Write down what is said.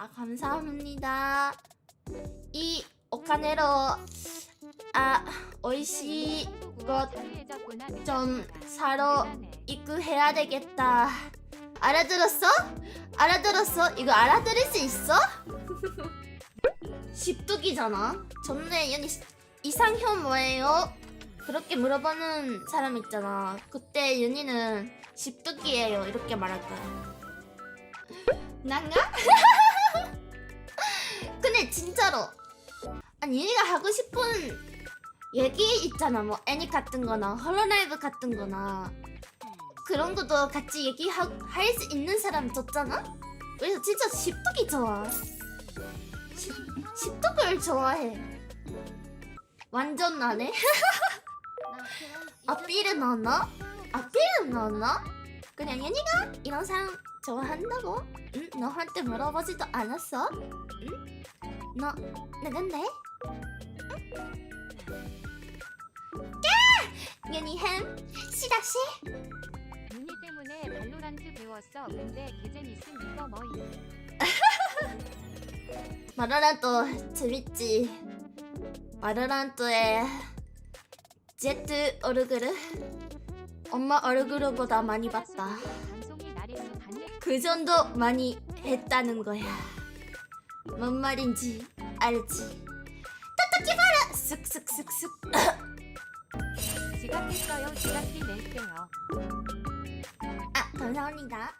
아 감사합니다. 이 오카네로 아 오이시 좀 사러 입구해야 되겠다. 알아들었어? 알아들었어? 이거 알아들을 수 있어? 십뚝이잖아. 전에 연이 이상형 뭐예요? 그렇게 물어보는 사람 있잖아. 그때 윤희는 십뚝이에요. 이렇게 말할 거야. 난가? 근데 진짜로 아니 윤희가 하고 싶은 얘기 있잖아. 뭐 애니 같은 거나 홀로라이브 같은 거나 그런 것도 같이 얘기할 수 있는 사람 줬잖아? 그래서 진짜 십뚝이 좋아. 십, 십뚝을 좋아해. 완전 나네? 앞뒤를 넣었나? 앞뒤를 넣었나? 그냥 얘니가 이런 사람 좋아한다고? 응? 너한테 물어보지도 않았어? 응? 너 누군데? 응? 까! 얘니 햄 시다시 윤희 때문에 발로란트 배웠어. 근데 개재밌음 이거 뭐이? 마라란또 재밌지. 마라란또의 제트 얼그르 엄마 얼그르보다 많이 봤다. 그 정도 많이 했다는 거야. 뭔 말인지 알지? 따따키 봐라. 쓱쓱쓱쓱. 지각했어요. 지각비 낼게요. 아 감사합니다.